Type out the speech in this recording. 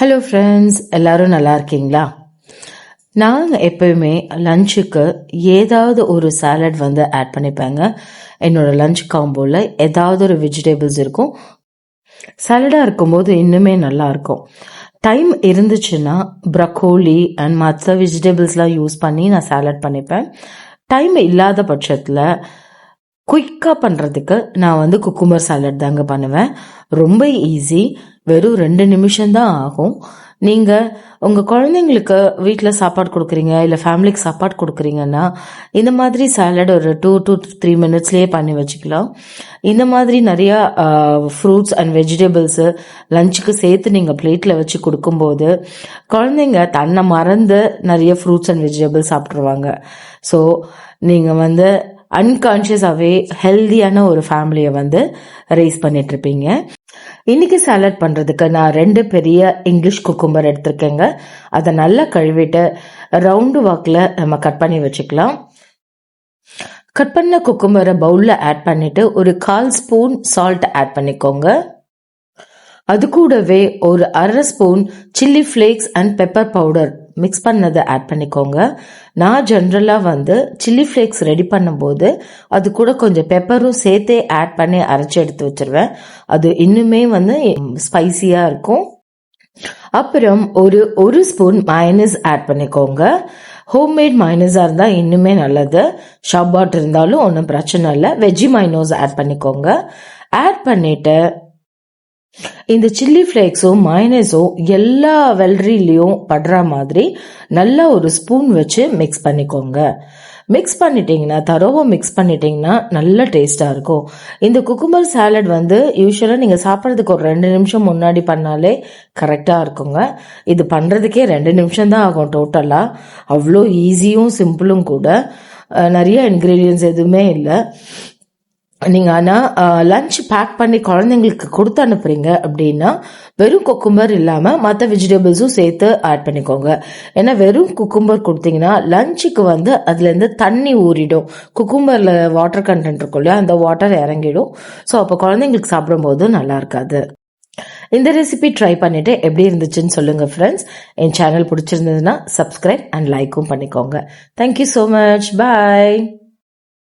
Hello friends எல்லாரும் நல்லா இருக்கீங்களா? நாங்கள் எப்பயுமே லஞ்சுக்கு ஏதாவது ஒரு சாலட் வந்து ஆட் பண்ணிப்பேங்க. என்னோட லஞ்ச் காம்போவில் ஏதாவது ஒரு வெஜிடபிள்ஸ் இருக்கும். சாலடாக இருக்கும்போது இன்னுமே நல்லா இருக்கும். டைம் இருந்துச்சுன்னா ப்ரக்கோலி அண்ட் மற்ற வெஜிடபிள்ஸ்லாம் யூஸ் பண்ணி நான் சாலட் பண்ணிப்பேன். டைம் இல்லாத பட்சத்தில் குயிக்காக பண்ணுறதுக்கு நான் வந்து குக்கும்பர் சாலட் தாங்க பண்ணுவேன். ரொம்ப ஈஸி வெறும் ரெண்டு நிமிஷம்தான் ஆகும். நீங்கள் உங்கள் குழந்தைங்களுக்கு வீட்டில் சாப்பாடு கொடுக்குறீங்க இல்லை ஃபேமிலிக்கு சாப்பாடு கொடுக்குறீங்கன்னா இந்த மாதிரி சாலட் ஒரு டூ டூ த்ரீ மினிட்ஸ்லேயே பண்ணி வச்சுக்கலாம். இந்த மாதிரி நிறையா ஃப்ரூட்ஸ் அண்ட் வெஜிடபிள்ஸு லஞ்சுக்கு சேர்த்து நீங்கள் பிளேட்டில் வச்சு கொடுக்கும்போது குழந்தைங்க தன்னை மறந்து நிறைய ஃப்ரூட்ஸ் அண்ட் வெஜிடபிள்ஸ் சாப்பிட்ருவாங்க ஸோ நீங்கள் வந்து அன்கான்ஷியஸாகவே ஹெல்தியான ஒரு ஃபேமிலியை வந்து ரைஸ் பண்ணிட்டு இருப்பீங்க. இன்னைக்கு சாலட் பண்ணுறதுக்கு நான் ரெண்டு பெரிய இங்கிலீஷ் குக்கும்பர் எடுத்திருக்கேங்க. அதை நல்லா கழுவிட்டு ரவுண்டு வாக்கில் நம்ம கட் பண்ணி வச்சுக்கலாம். கட் பண்ண குக்கும்பரை பவுலில் ஆட் பண்ணிட்டு ஒரு கால் ஸ்பூன் சால்ட் ஆட் பண்ணிக்கோங்க. அது கூடவே ஒரு அரை spoon chilli flakes and pepper powder mix பண்ணதை ஆட் பண்ணிக்கோங்க. நான் ஜென்ரலாக வந்து சில்லி ஃப்ளேக்ஸ் ரெடி பண்ணும்போது அது கூட கொஞ்சம் பெப்பரும் சேர்த்தே ஆட் பண்ணி அரைச்சி எடுத்து வச்சிருவேன். அது இன்னுமே வந்து ஸ்பைசியாக இருக்கும். அப்புறம் ஒரு ஒரு ஸ்பூன் மயனஸ் ஆட் பண்ணிக்கோங்க. ஹோம்மேட் மைனஸாக இருந்தால் இன்னுமே நல்லது. ஷாப்பாட் இருந்தாலும் ஒன்றும் பிரச்சனை இல்லை. வெஜ்ஜி மைனோஸ் ஆட் பண்ணிக்கோங்க. ஆட் பண்ணிவிட்டு இந்த சில்லி ஃப்ளேக்ஸோ மைனஸோ எல்லா வெள்ளரிலையும் படுற மாதிரி நல்லா ஒரு ஸ்பூன் வச்சு மிக்ஸ் பண்ணிக்கோங்க. மிக்ஸ் பண்ணிட்டீங்கன்னா தரோவை மிக்ஸ் பண்ணிட்டீங்கன்னா நல்ல டேஸ்ட்டாக இருக்கும். இந்த குக்கும்பர் சாலட் வந்து யூஸ்வலாக நீங்கள் சாப்பிட்றதுக்கு ஒரு ரெண்டு நிமிஷம் முன்னாடி பண்ணாலே கரெக்டாக இருக்குங்க. இது பண்ணுறதுக்கே ரெண்டு நிமிஷம் தான் ஆகும் டோட்டலாக அவ்வளோ ஈஸியும் சிம்பிளும் கூட. நிறைய இன்க்ரீடியன்ஸ் எதுவுமே இல்லை. நீங்கள் ஆனால் லன்ச் பேக் பண்ணி குழந்தைங்களுக்கு கொடுத்து அனுப்புறீங்க அப்படின்னா வெறும் குக்கும்பர் இல்லாமல் மற்ற வெஜிடபிள்ஸும் சேர்த்து ஆட் பண்ணிக்கோங்க. ஏன்னா வெறும் குக்கும்பர் கொடுத்தீங்கன்னா லஞ்சுக்கு வந்து அதுலேருந்து தண்ணி ஊறிடும். குக்கும்பரில் வாட்டர் கண்டென்ட் இருக்கும் இல்லையா? அந்த வாட்டர் இறங்கிடும். ஸோ அப்போ குழந்தைங்களுக்கு சாப்பிடும்போது நல்லா இருக்காது. இந்த ரெசிபி ட்ரை பண்ணிட்டு எப்படி இருந்துச்சுன்னு சொல்லுங்க ஃப்ரெண்ட்ஸ் என் சேனல் பிடிச்சிருந்ததுன்னா சப்ஸ்கிரைப் அண்ட் லைக்கும் பண்ணிக்கோங்க. Thank you so much bye